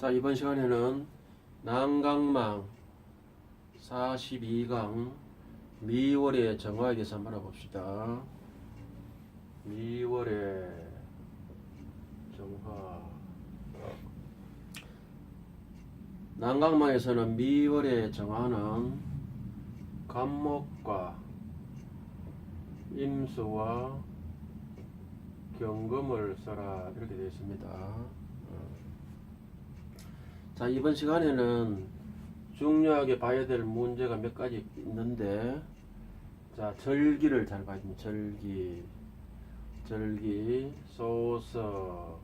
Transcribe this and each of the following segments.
자, 이번 시간에는 난강망 42강 미월의 정화에 대해서 한번 알아봅시다. 미월의 정화. 난강망에서는 미월의 정화는 간목과 임수와 경금을 써라 이렇게 되어 있습니다. 어. 자 이번 시간에는 중요하게 봐야 될 문제가 몇 가지 있는데 자 절기를 잘 봐야 됩니다. 절기 절기 소서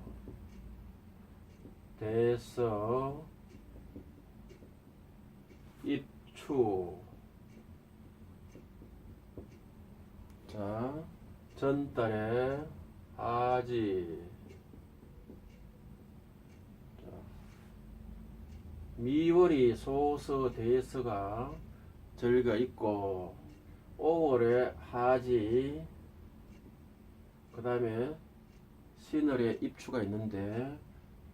대서 입추 자 전달에 아지 미월이 소서 대서가 절기가 있고 5월에 하지 그 다음에 신월에 입추가 있는데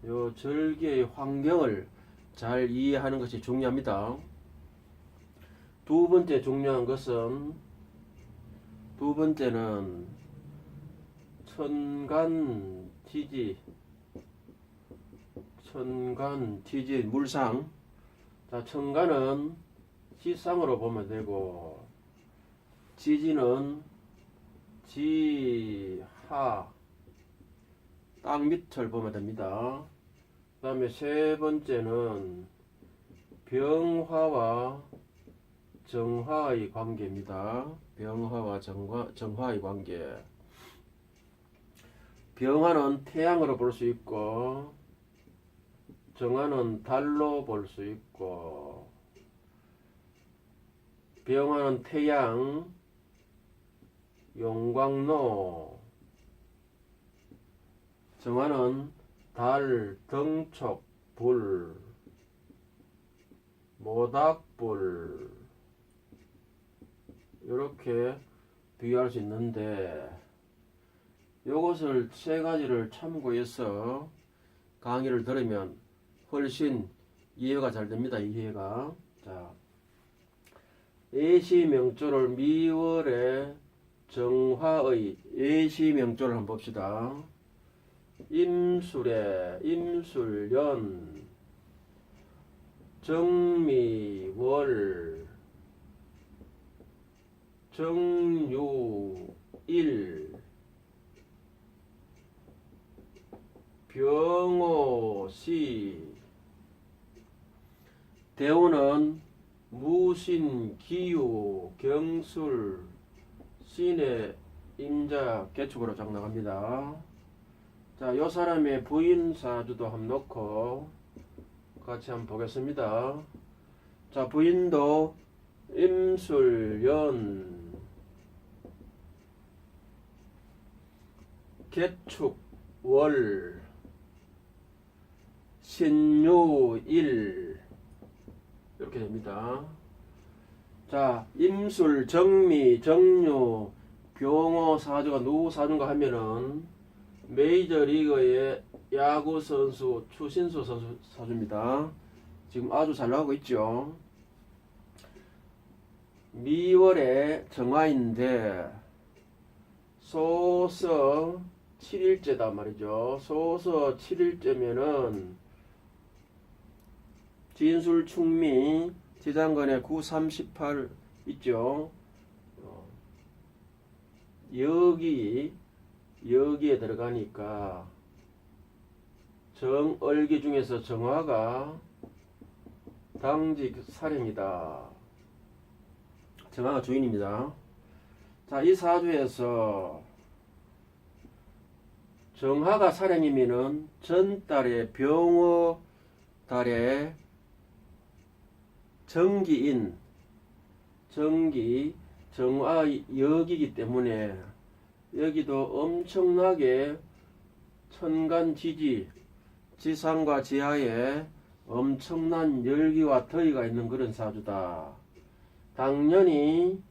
요 절기의 환경을 잘 이해하는 것이 중요합니다. 두 번째 중요한 것은 두 번째는 천간 지지 천간 지지 물상 자 천간은 지상으로 보면 되고 지지는 지하 땅 밑을 보면 됩니다. 그 다음에 세 번째는 병화와 정화의 관계입니다. 병화와 정화, 정화의 관계. 병화는 태양으로 볼 수 있고, 정화는 달로 볼 수 있고, 병화는 태양, 용광로, 정화는 달, 등촉, 불, 모닥불, 이렇게 비교할 수 있는데, 요것을 세 가지를 참고해서 강의를 들으면 훨씬 이해가 잘 됩니다. 이해가. 자, 예시 명조를 미월의 정화의 예시 명조를 한번 봅시다. 임술에 임술연 정미월 정유일 병오시 대우는 무신 기유 경술 신의 임자 개축으로 작나갑니다. 자, 요 사람의 부인 사주도 한번 놓고 같이 한번 보겠습니다. 자, 부인도 임술연 개축 월 신유일 이렇게 됩니다. 자, 임술, 정미, 정유, 병호 사주가 누구 사주인가 하면은 메이저리그의 야구 선수 추신수 선수 사주입니다. 지금 아주 잘 나가고 있죠. 미월에 정화인데 소서 7일째다 말이죠. 소서 7일째면은 진술 충미 지장간에 938 있죠. 어, 여기 여기에 들어가니까 정얼기 중에서 정화가 당직 사령이다. 정화가 주인입니다. 자, 이 사주에서 정화가 사령이면은 전달에 병어 달에 정기인 정기 정화 역이기 때문에 여기도 엄청나게 천간 지지 지상과 지하에 엄청난 열기와 더위가 있는 그런 사주다. 당연히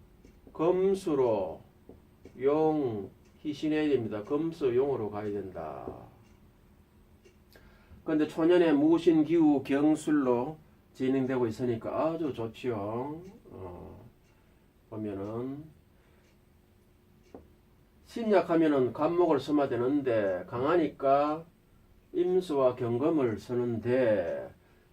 검수로 용 희신해야 됩니다. 검수 용으로 가야 된다. 근데 초년에 무신 기후 경술로 진행되고 있으니까 아주 좋지요. 어, 보면은 신약하면은 간목을 써야 되는데 강하니까 임수와 경금을 쓰는데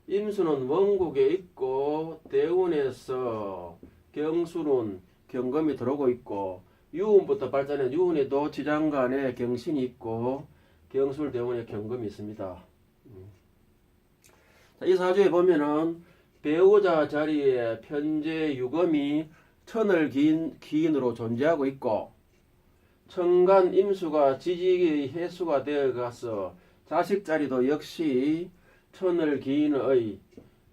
임수는 원국에 있고 대운에서 경수는 경금이 들어오고 있고 유운부터 발전해 유운에도 지장간에 경신이 있고 경술 대운에 경금이 있습니다. 이 사주에 보면은 배우자 자리에 편재 유금이 천을 긴, 기인으로 존재하고 있고 천간 임수가 지지의 해수가 되어 가서 자식 자리도 역시 천을 기인의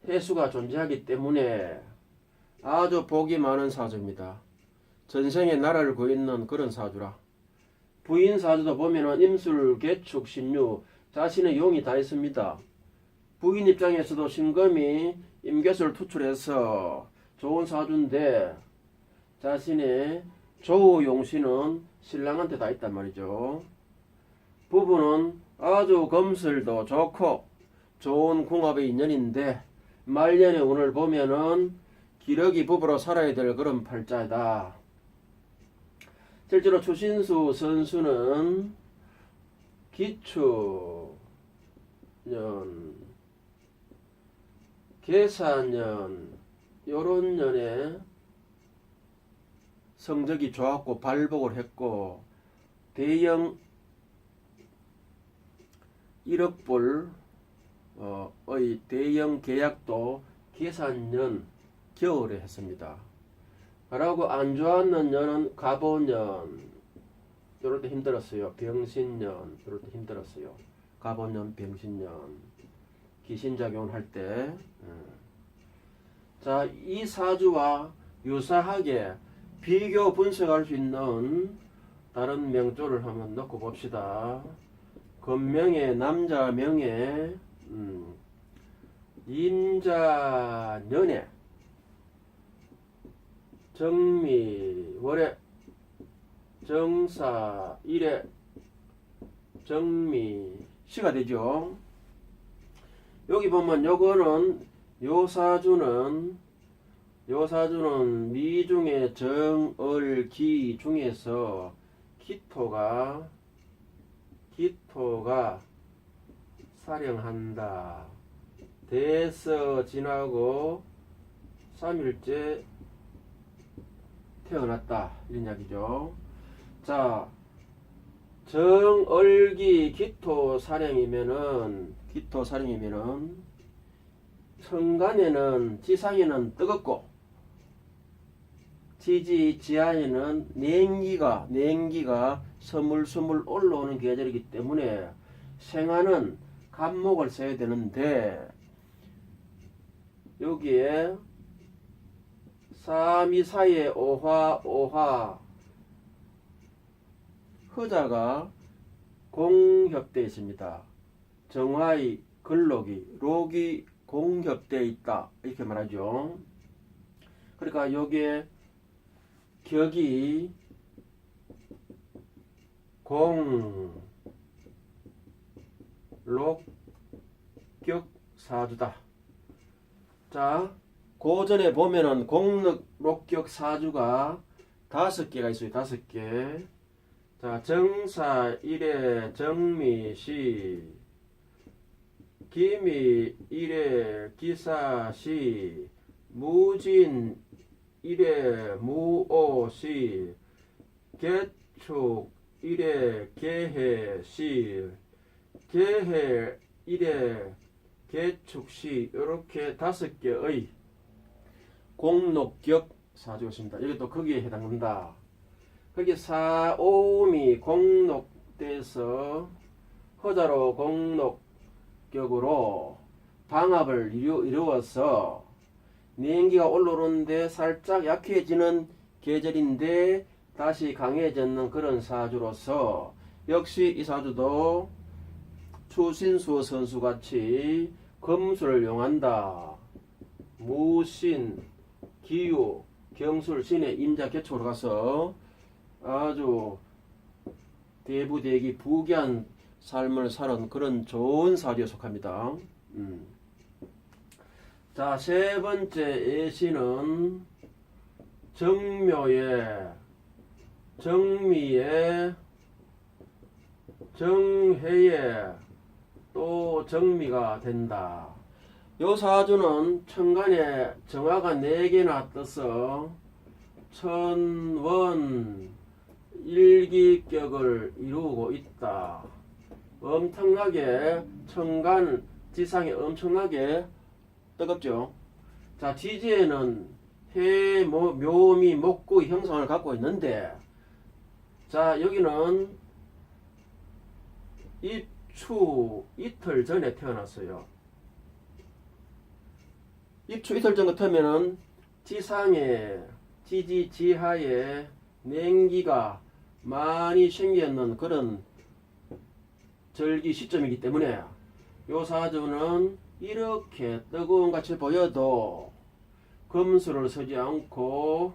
해수가 존재하기 때문에 아주 복이 많은 사주입니다. 전생에 나라를 구했는 그런 사주라. 부인 사주도 보면은 임술, 개축, 신유 자신의 용이 다 있습니다. 부인 입장에서도 신금이 임계수를 투출해서 좋은 사주인데 자신의 조우 용신은 신랑한테 다 있단 말이죠. 부부는 아주 검술도 좋고 좋은 궁합의 인연인데 말년에 오늘 보면은 기러기 부부로 살아야 될 그런 팔자이다. 실제로 추신수 선수는 기축년, 계사년 요런 년에 성적이 좋았고 발복을 했고 대형 1억 불 어, 의 대형 계약도 계산년 겨울에 했습니다. 그리고 안 좋았는 년은 가보년 이럴 때 힘들었어요. 병신년 이럴 때 힘들었어요. 가보년, 병신년 기신작용을 할 때. 음. 자, 이 사주와 유사하게 비교 분석할 수 있는 다른 명조를 한번 넣고 봅시다. 건명의 남자 명의 음, 임자 년에 정미 월에 정사 일에 정미 시가 되죠. 여기 보면 요거는 요 사주는 요 사주는 미중의 정얼기 중에서 기토가 기토가 사령한다. 대서 지나고 3일째 태어났다. 이런 이야기죠. 자, 정얼기 기토 사령이면은 기토 사령이면은 천간에는 지상에는 뜨겁고 지지 지하에는 냉기가 냉기가 스물스물 올라오는 계절이기 때문에 생화는 간목을 써야 되는데 여기에 삼이사의 오화 오화 허자가 공협되어 있습니다. 정화의 근록이 록이 공협되어 있다 이렇게 말하죠. 그러니까 여기에 격이 공, 록, 격, 사주다. 자, 고전에 보면은 공록, 록격, 사주가 다섯 개가 있어요. 다섯 개. 자, 정사, 일에, 정미 시, 기미, 일에, 기사시, 무진, 일에, 무오시, 개축, 일에 개해시 개해 일에 개축시 이렇게 다섯 개의 공록격 사주가 있습니다. 이것도 거기에 해당한다. 거기 사오미 공록돼서 허자로 공록 격으로 방합을 이루, 이루어서年기가 올라오는데 살짝 약해지는 계절인데 다시 강해졌는 그런 사주로서 역시 이 사주도 추신수 선수 같이 검술을 용한다. 무신, 기유, 경술, 신의 임자 개초로 가서 아주 대부대기 부귀한 삶을 사는 그런 좋은 사주에 속합니다. 음. 자, 세 번째 예시는 정묘에 정미에 정해에 또 정미가 된다. 요 사주는 천간에 정화가 네 개나 떠서 천원 일기격을 이루고 있다. 엄청나게 천간 지상에 엄청나게 뜨겁죠. 자 지지에는 해 모- 묘미 목구 형상을 갖고 있는데 자 여기는 입추 이틀 전에 태어났어요. 입추 이틀 전 같으면은 지상에 지지 지하에 냉기가 많이 생겼는 그런 절기 시점이기 때문에 요 사주는 이렇게 뜨거운 같이 보여도 금수를 쓰지 않고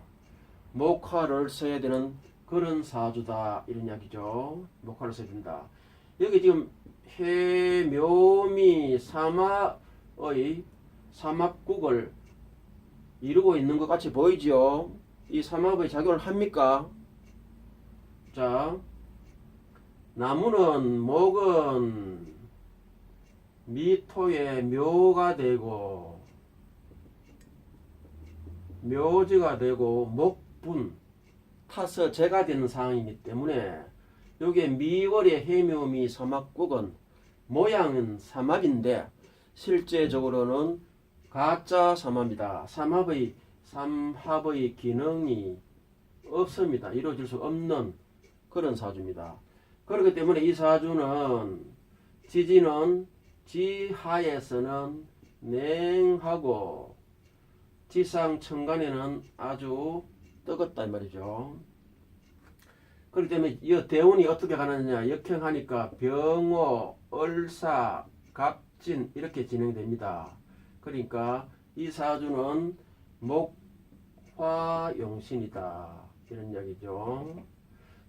목화를 써야 되는 그런 사주다 이런 이야기죠. 목화를 써야 된다. 여기 지금 해묘미 삼합의 삼합국을 이루고 있는 것 같이 보이지요. 이 삼합의 작용을 합니까? 자, 나무는 목은 미토의 묘가 되고 묘지가 되고 목분 타서 재가 되는 상황이기 때문에 여기에 미월의 해묘미 삼합국은 모양은 삼합인데 실제적으로는 가짜 삼합이다. 삼합의 삼합의 기능이 없습니다. 이루어질 수 없는 그런 사주입니다. 그렇기 때문에 이 사주는 지지는 지하에서는 냉하고 지상 천간에는 아주 뜨겁다 이 말이죠. 그렇기 때문에 이 대운이 어떻게 가느냐 역행하니까 병호, 얼사, 갑진 이렇게 진행됩니다. 그러니까 이 사주는 목화용신이다 이런 이야기죠.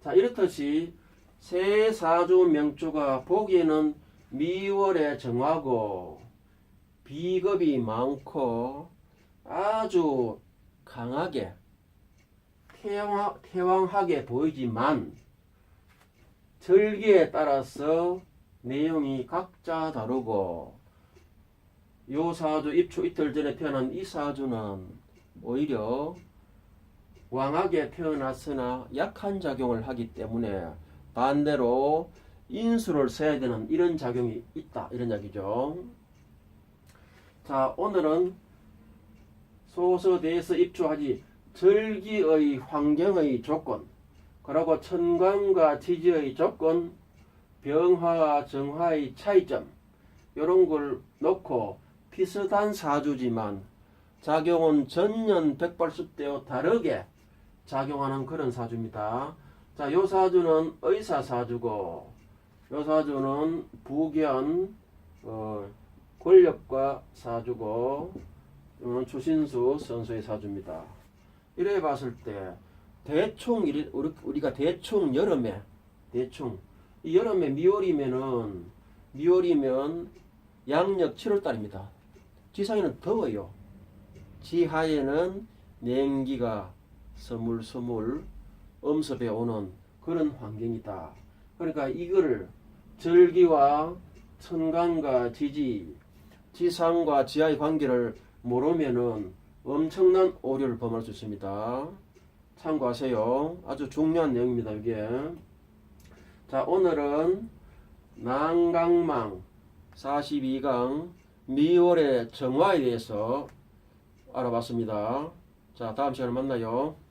자 이렇듯이 새 사주 명주가 보기에는 미월에 정하고 비겁이 많고 아주 강하게 태왕, 태왕하게 보이지만 절기에 따라서 내용이 각자 다르고 요 사주 입추 이틀 전에 태어난 이 사주는 오히려 왕하게 태어났으나 약한 작용을 하기 때문에 반대로 인수를 써야 되는 이런 작용이 있다 이런 이야기죠. 자 오늘은 소서대에서 입주하지 절기의 환경의 조건 그리고 천간과 지지의 조건 병화와 정화의 차이점 이런 걸 놓고 비슷한 사주지만 작용은 전년 백발십대와 다르게 작용하는 그런 사주입니다. 자, 요 사주는 의사 사주고, 요 사주는 부견, 어, 권력과 사주고, 이거는 추신수 선수의 사주입니다. 이래 봤을 때, 대충, 우리- 우리가 대충 여름에, 대충, 이 여름에 미월이면은, 미월이면 양력 7월달입니다. 지상에는 더워요. 지하에는 냉기가 스물스물 엄습해 오는 그런 환경이다. 그러니까 이거를 절기와 천간과 지지, 지상과 지하의 관계를 모르면은 엄청난 오류를 범할 수 있습니다. 참고하세요. 아주 중요한 내용입니다. 이게. 자, 오늘은 난강망 42강 미월의 정화에 대해서 알아봤습니다. 자, 다음 시간에 만나요.